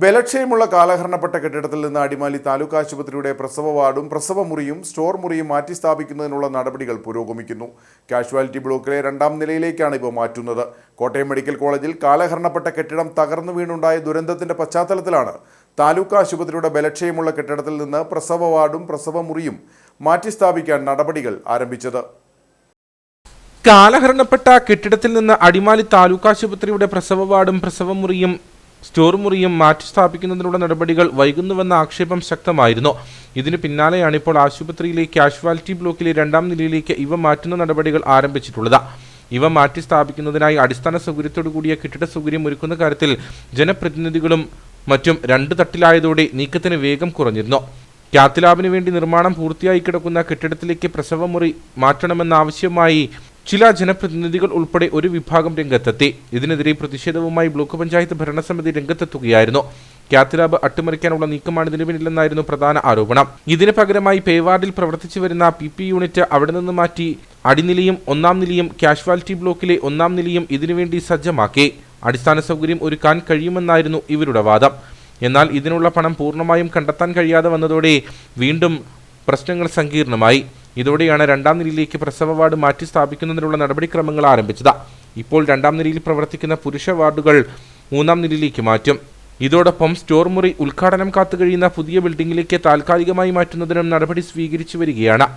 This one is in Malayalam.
ബലക്ഷയമുള്ള കാലഹരണപ്പെട്ട കെട്ടിടത്തിൽ നിന്ന് അടിമാലി താലൂക്ക് ആശുപത്രിയുടെ പ്രസവ വാർഡും പ്രസവ മുറിയും സ്റ്റോർ മുറിയും മാറ്റി സ്ഥാപിക്കുന്നതിനുള്ള നടപടികൾ പുരോഗമിക്കുന്നു. കാഷ്വാലിറ്റി ബ്ലോക്കിലെ രണ്ടാം നിലയിലേക്കാണ് ഇവ മാറ്റുന്നത്. കോട്ടയം മെഡിക്കൽ കോളേജിൽ കാലഹരണപ്പെട്ട കെട്ടിടം തകർന്നു വീണുണ്ടായ ദുരന്തത്തിന്റെ പശ്ചാത്തലത്തിലാണ് താലൂക്ക് ആശുപത്രിയുടെ ബലക്ഷയമുള്ള കെട്ടിടത്തിൽ നിന്ന് പ്രസവ വാർഡും പ്രസവ മുറിയും മാറ്റി സ്ഥാപിക്കാൻ നടപടികൾ ആരംഭിച്ചത്. കാലഹരണപ്പെട്ട കെട്ടിടത്തിൽ നിന്ന് അടിമാലി താലൂക്ക് ആശുപത്രിയുടെ പ്രസവ വാർഡും പ്രസവ മുറിയും സ്റ്റോർ മുറിയും മാറ്റി സ്ഥാപിക്കുന്നതിനുള്ള നടപടികൾ വൈകുന്നുവെന്ന ആക്ഷേപം ശക്തമായിരുന്നു. ഇതിന് പിന്നാലെയാണ് ഇപ്പോൾ ആശുപത്രിയിലെ കാഷ്വാലിറ്റി ബ്ലോക്കിലെ രണ്ടാം നിലയിലേക്ക് ഇവ മാറ്റുന്ന നടപടികൾ ആരംഭിച്ചിട്ടുള്ളത്. ഇവ മാറ്റി സ്ഥാപിക്കുന്നതിനായി അടിസ്ഥാന സൗകര്യത്തോടു കൂടിയ കെട്ടിട സൗകര്യം ഒരുക്കുന്ന കാര്യത്തിൽ ജനപ്രതിനിധികളും മറ്റും രണ്ട് തട്ടിലായതോടെ നീക്കത്തിന് വേഗം കുറഞ്ഞിരുന്നു. കാത്ലാബിന് വേണ്ടി നിർമ്മാണം പൂർത്തിയായി കിടക്കുന്ന കെട്ടിടത്തിലേക്ക് പ്രസവമുറി മാറ്റണമെന്നാവശ്യമായി ചില ജനപ്രതിനിധികൾ ഉൾപ്പെടെ ഒരു വിഭാഗം രംഗത്തെത്തി. ഇതിനെതിരെ പ്രതിഷേധവുമായി ബ്ലോക്ക് പഞ്ചായത്ത് ഭരണസമിതി രംഗത്തെത്തുകയായിരുന്നു. ക്യാത്ലാബ് അട്ടിമറിക്കാനുള്ള നീക്കമാണ് നിലവിലില്ലെന്നായിരുന്നു പ്രധാന ആരോപണം. ഇതിന് പകരമായി പേവാർഡിൽ പ്രവർത്തിച്ചു വരുന്ന പി പി യൂണിറ്റ് അവിടെ നിന്ന് മാറ്റി അടിനിലയും ഒന്നാം നിലയും കാഷ്വാലിറ്റി ബ്ലോക്കിലെ ഒന്നാം നിലയും ഇതിനുവേണ്ടി സജ്ജമാക്കി. അടിസ്ഥാന സൗകര്യം ഒരുക്കാൻ കഴിയുമെന്നായിരുന്നു ഇവരുടെ വാദം. എന്നാൽ ഇതിനുള്ള പണം പൂർണമായും കണ്ടെത്താൻ കഴിയാതെ വന്നതോടെ വീണ്ടും പ്രശ്നങ്ങൾ സങ്കീർണമായി. ഇതോടെയാണ് രണ്ടാം നിലയിലേക്ക് പ്രസവ വാർഡ് മാറ്റി സ്ഥാപിക്കുന്നതിനുള്ള നടപടിക്രമങ്ങൾ ആരംഭിച്ചത്. ഇപ്പോൾ രണ്ടാം നിലയിൽ പ്രവർത്തിക്കുന്ന പുരുഷ വാർഡുകൾ മൂന്നാം നിലയിലേക്ക് മാറ്റും. ഇതോടൊപ്പം സ്റ്റോർ മുറി ഉദ്ഘാടനം കാത്തുകഴിയുന്ന പുതിയ ബിൽഡിംഗിലേക്ക് താൽക്കാലികമായി മാറ്റുന്നതിനും നടപടി സ്വീകരിച്ചു വരികയാണ്.